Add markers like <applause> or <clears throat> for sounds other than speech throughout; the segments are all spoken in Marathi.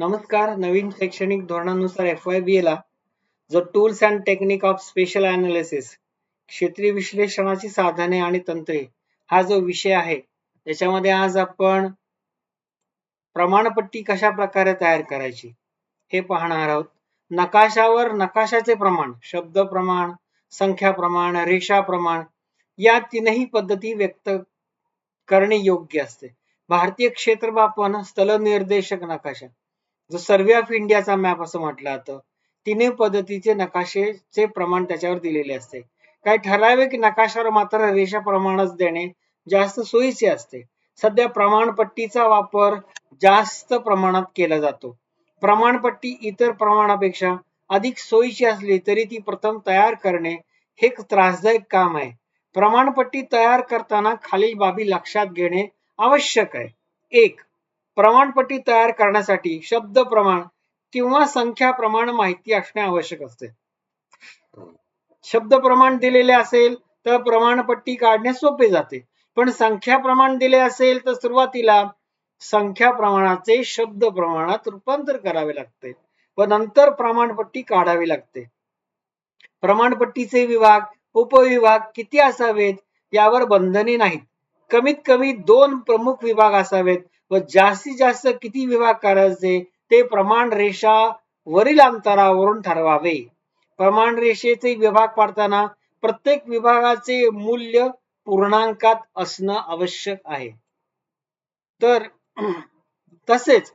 नमस्कार नवीन शैक्षणिक धोरणानुसार एफ वाय बी एला जो tools and technique of spatial analysis क्षेत्रीय विश्लेषणाची साधने आणि तंत्रे हा जो विषय आहे त्याच्यामध्ये आज आपण प्रमाणपट्टी कशा प्रकारे तयार करायची हे पाहणार आहोत. नकाशावर नकाशाचे प्रमाण शब्द प्रमाण संख्या प्रमाण रेषा प्रमाण या तीनही पद्धती व्यक्त करणे योग्य असते. भारतीय क्षेत्रमापन स्थल निर्देशक नकाशा. जो सर्वे ऑफ इंडियाचा मॅप असं म्हटलं जातं तिन्ही पद्धतीचे नकाशेचे प्रमाण त्याच्यावर दिलेले असते. काही ठराविक नकाशावर मात्र रेषा प्रमाणच देणे जास्त सोयीचे असते. सध्या प्रमाणपट्टीचा वापर जास्त प्रमाणात केला जातो. प्रमाणपट्टी इतर प्रमाणापेक्षा अधिक सोयीची असली तरी ती प्रथम तयार करणे हे एक त्रासदायक काम आहे. प्रमाणपट्टी तयार करताना खालील बाबी लक्षात घेणे आवश्यक आहे. एक प्रमाणपट्टी तयार करण्यासाठी शब्द प्रमाण किंवा संख्या प्रमाण माहिती असणे आवश्यक असते. शब्द प्रमाण दिलेले असेल तर प्रमाणपट्टी काढणे सोपे जाते. पण संख्या प्रमाण दिले असेल तर सुरुवातीला संख्या प्रमाणाचे शब्द प्रमाणात रूपांतर करावे लागते व नंतर प्रमाणपट्टी काढावी लागते. प्रमाणपट्टीचे विभाग उपविभाग किती असावेत यावर बंधने नाहीत. कमीत कमी दोन प्रमुख विभाग असावेत व जास्तीत जास्त किती विभाग करायचे ते प्रमाण रेषा वरील अंतरावरून ठरवावे. प्रमाण रेषेचे विभाग पाडताना प्रत्येक विभागाचे मूल्य पूर्णांकात असणं आवश्यक आहे. तर <clears throat> तसेच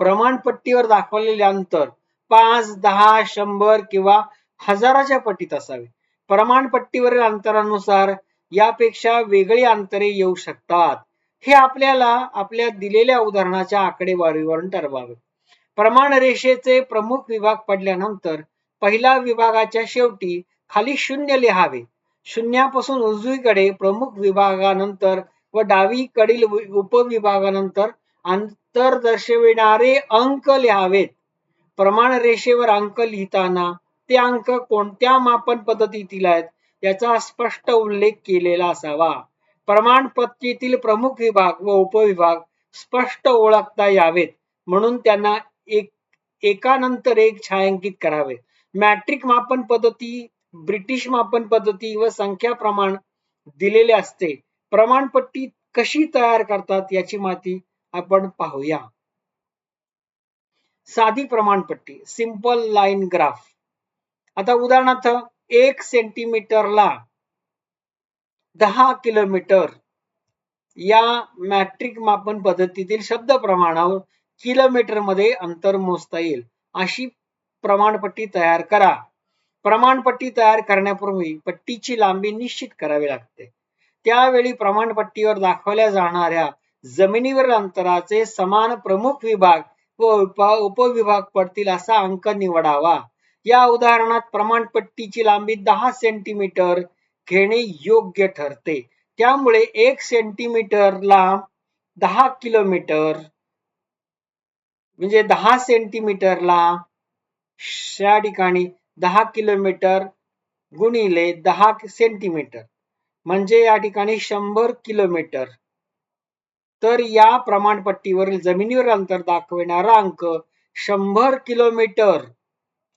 प्रमाणपट्टीवर दाखवलेले अंतर पाच दहा शंभर किंवा हजाराच्या पटीत असावे. प्रमाणपट्टीवरील अंतरानुसार यापेक्षा वेगळी अंतरे येऊ शकतात. हे आपल्याला आपल्या दिलेल्या उदाहरणाच्या आकडेवारीवरून ठरवावे. प्रमाण रेषेचे प्रमुख विभाग पडल्यानंतर पहिल्या विभागाच्या शेवटी खाली शून्य लिहावे. शून्यापासून उजवीकडे प्रमुख विभागानंतर व डावीकडील उपविभागानंतर अंतर दर्शविणारे अंक लिहावेत. प्रमाण रेषेवर अंक लिहिताना ते अंक कोणत्या मापन पद्धतीतील आहेत याचा स्पष्ट उल्लेख केलेला असावा. प्रमाणपत्रीतील प्रमुख विभाग व उपविभाग स्पष्ट ओळखता यावेत. म्हणून त्यांना एक एकानंतर एक छायांकित करावे मॅट्रिक मापन पद्धती ब्रिटिश मापन पद्धती व संख्या प्रमाण दिलेले असते. प्रमाणपट्टी कशी तयार करतात याची माहिती आपण पाहूया. साधी प्रमाणपट्टी सिंपल लाईन ग्राफ. आता उदाहरणार्थ एक सेंटीमीटरला दहा किलोमीटर या मॅट्रिक मापन पद्धतीतील शब्द प्रमाणावर किलोमीटरमध्ये अंतर मोजता येईल. अशी प्रमाणपट्टी तयार करा. प्रमाणपट्टी तयार करण्यापूर्वी पट्टीची लांबी निश्चित करावी लागते. त्यावेळी प्रमाणपट्टीवर दाखवल्या जाणाऱ्या जमिनीवर अंतराचे समान प्रमुख विभाग व उपविभाग पडतील असा अंक निवडावा. या उदाहरणात प्रमाणपट्टीची लांबी दहा सेंटीमीटर घेणे योग्य ठरते. त्यामुळे एक सेंटीमीटरला दहा किलोमीटर म्हणजे दहा सेंटीमीटरला या ठिकाणी दहा किलोमीटर गुणिले दहा सेंटीमीटर म्हणजे या ठिकाणी शंभर किलोमीटर तर या प्रमाणपट्टीवरील जमिनीवर अंतर दाखविणारा अंक शंभर किलोमीटर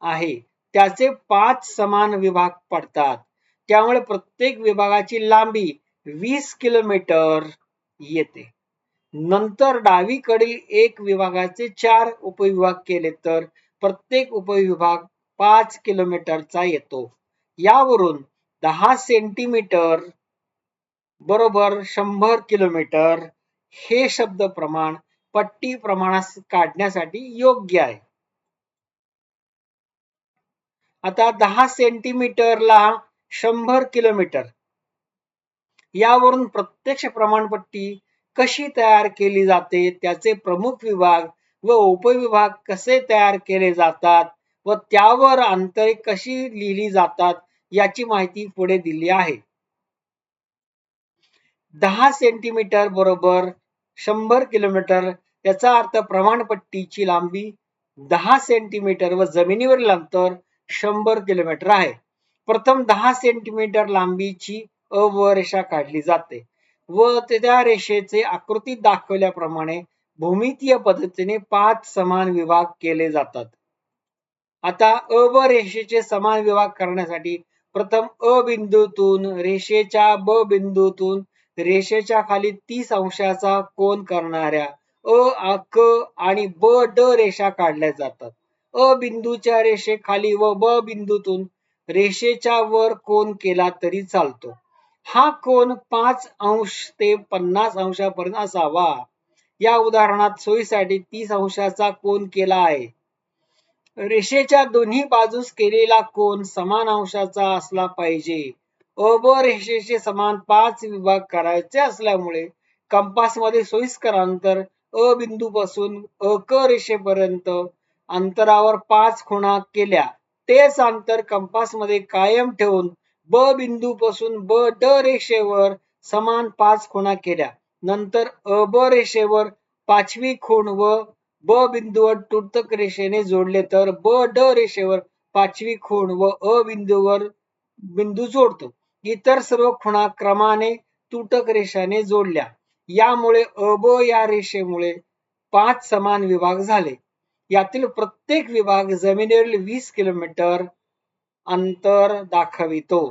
आहे. त्याचे पाच समान विभाग पडतात. त्यामुळे प्रत्येक विभागाची लांबी वीस किलोमीटर येते. नंतर डावीकडील एक विभागाचे चार उपविभाग केले तर प्रत्येक उपविभाग पाच किलोमीटरचा येतो. यावरून दहा सेंटीमीटर बरोबर शंभर किलोमीटर हे शब्द प्रमाण पट्टी प्रमाणास काढण्यासाठी योग्य आहे. आता दहा सेंटीमीटरला शंभर किलोमीटर. यावरून प्रत्यक्ष प्रमाणपट्टी कशी तयार केली जाते त्याचे प्रमुख विभाग व उपविभाग कसे तयार केले जातात व त्यावर अंतरे कशी लिहिली जातात याची माहिती पुढे दिली आहे. दहा सेंटीमीटर बरोबर शंभर किलोमीटर याचा अर्थ प्रमाणपट्टीची लांबी दहा सेंटीमीटर व जमिनीवरील अंतर शंभर किलोमीटर आहे. प्रथम दहा सेंटीमीटर लांबीची अव रेषा काढली जाते व त्या रेषेचे आकृतीत दाखवल्याप्रमाणे भूमितीय पद्धतीने पाच समान विभाग केले जातात. आता अ व रेषेचे समान विभाग करण्यासाठी प्रथम अ बिंदूतून रेषेच्या ब बिंदूतून रेषेच्या खाली तीस अंशाचा कोन करणाऱ्या अ क आणि ब ड रेषा काढल्या जातात. अ बिंदूच्या रेषेखाली व ब बिंदूतून रेषेच्या वर कोन केला तरी चालतो. हा कोन पाच अंश ते पन्नास अंशापर्यंत असावा. या उदाहरणात सोयीसाठी तीस अंशाचा कोन केला आहे. रेषेच्या दोन्ही बाजूस केलेला कोन समान अंशाचा असला पाहिजे. अ रेषेचे समान पाच विभाग करायचे असल्यामुळे कंपासमध्ये सोयीस्कर अंतर अ बिंदूपासून अ क रेषेपर्यंत अंतरावर पाच खुणा केल्या. तेच अंतर कंपासमध्ये कायम ठेवून ब बिंदू पासून ब ड रेषेवर समान पाच खुणा केल्या. नंतर अ ब रेषेवर पाचवी खूण व ब बिंदूवर तुटक रेषेने जोडले तर ब ड रेषेवर पाचवी खूण व अ बिंदूवर बिंदू जोडतो. इतर सर्व खुणा क्रमाने तुटक रेषाने जोडल्या. यामुळे अ ब या रेषेमुळे पाच समान विभाग झाले. यातील प्रत्येक विभाग जमिनीवरील वीस किलोमीटर अंतर दाखवितो.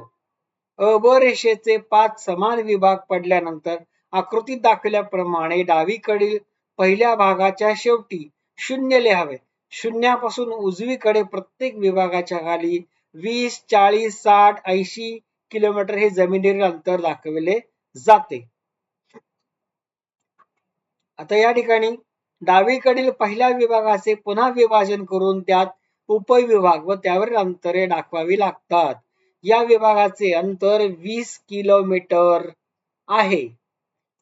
अबरेषेचे रेषेचे पाच समान विभाग पडल्यानंतर आकृतीत दाखवल्याप्रमाणे डावीकडील पहिल्या भागाच्या शेवटी शून्य लिहावे. शून्यापासून उजवीकडे प्रत्येक विभागाच्या खाली वीस चाळीस साठ ऐंशी किलोमीटर हे जमिनीवरील अंतर दाखविले जाते. आता या ठिकाणी डावीकडील पहिल्या विभागाचे पुन्हा विभाजन करून त्यात उपविभाग व त्यावरील अंतरे दाखवावी लागतात. या विभागाचे अंतर वीस किलोमीटर आहे.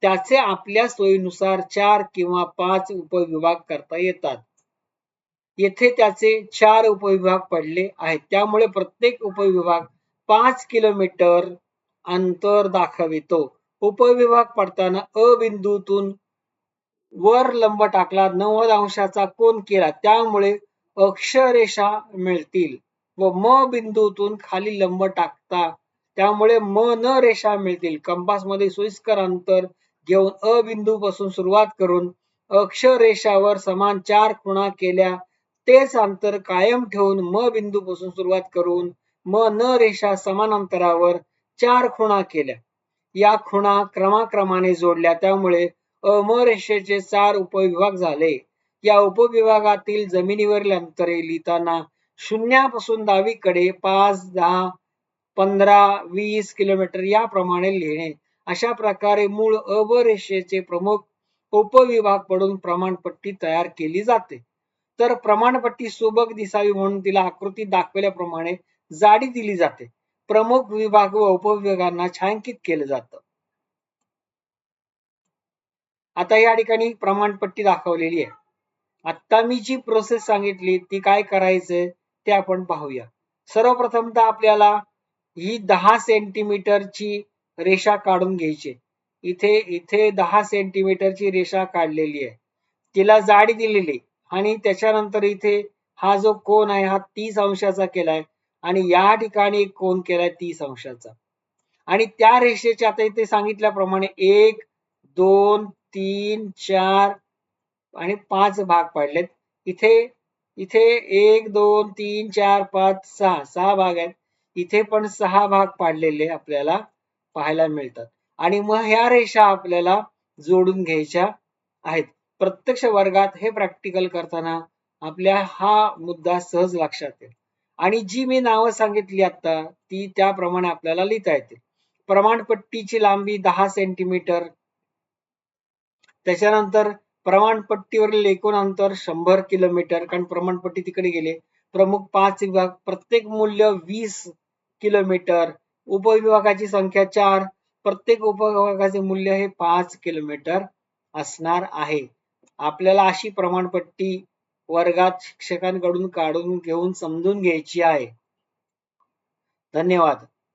त्याचे आपल्या सोयीनुसार चार किंवा पाच उपविभाग करता येतात. येथे त्याचे चार उपविभाग पडले आहेत. त्यामुळे प्रत्येक उपविभाग पाच किलोमीटर अंतर दाखवितो. उपविभाग पडताना अ बिंदूतून वर लंब टाकला नव्वद अंशाचा कोन केला त्यामुळे अक्षरेषा मिळतील. व म बिंदूतून खाली लंब टाकता त्यामुळे म न रेषा मिळतील. कंपासमध्ये सोयीस्कर अंतर घेऊन अ बिंदू पासून सुरुवात करून अक्षरेषावर समान चार खुणा केल्या तेच अंतर कायम ठेवून म बिंदू पासून सुरुवात करून म न रेषा समान अंतरावर चार खुणा केल्या. या खुणा क्रमाक्रमाने जोडल्या त्यामुळे अमरेषेचे चार उपविभाग झाले. या उपविभागातील जमिनीवरील अंतरे लिहिताना शून्यापासून डावीकडे पाच दहा पंधरा वीस किलोमीटर याप्रमाणे लिहिणे. अशा प्रकारे मूळ अब रेषेचे प्रमुख उपविभाग पडून प्रमाणपट्टी तयार केली जाते. तर प्रमाणपट्टी सुबक दिसावी म्हणून तिला आकृती दाखवल्याप्रमाणे जाडी दिली जाते. प्रमुख विभाग व उपविभागांना छायांकित केलं जातं. आता या ठिकाणी प्रमाणपट्टी दाखवलेली आहे. आता मी जी प्रोसेस सांगितली ती काय करायचंय ते आपण पाहूया. सर्वप्रथमतः आपल्याला ही दहा सेंटीमीटरची रेषा काढून घ्यायची इथे इथे दहा सेंटीमीटरची रेषा काढलेली आहे. तिला जाडी दिलेली आणि त्याच्यानंतर इथे हा जो कोन आहे हा तीस अंशाचा केलाय. आणि या ठिकाणी एक कोन केलाय तीस अंशाचा. आणि त्या रेषेचे आता इथे सांगितल्याप्रमाणे एक दोन तीन चार आणि पाच भाग पाडलेत. इथे इथे एक दोन तीन चार पाच सहा सहा भाग आहेत. इथे पण सहा भाग पाडलेले आपल्याला पाहायला मिळतात. आणि मग ह्या रेषा आपल्याला जोडून घ्यायच्या आहेत. प्रत्यक्ष वर्गात हे प्रॅक्टिकल करताना आपल्या हा मुद्दा सहज लक्षात येईल. आणि जी मी नावं सांगितली आता ती त्याप्रमाणे आपल्याला लिहिता येतील. प्रमाणपट्टीची लांबी दहा सेंटीमीटर त्याच्यानंतर प्रमाणपट्टीवरील एकूण अंतर शंभर किलोमीटर कारण प्रमाणपट्टी तिकडे गेले. प्रमुख पाच विभाग प्रत्येक मूल्य वीस किलोमीटर. उपविभागाची संख्या चार प्रत्येक उपविभागाचे मूल्य हे पाच किलोमीटर असणार आहे. आपल्याला अशी प्रमाणपट्टी वर्गात शिक्षकांकडून काढून घेऊन समजून घ्यायची आहे. धन्यवाद.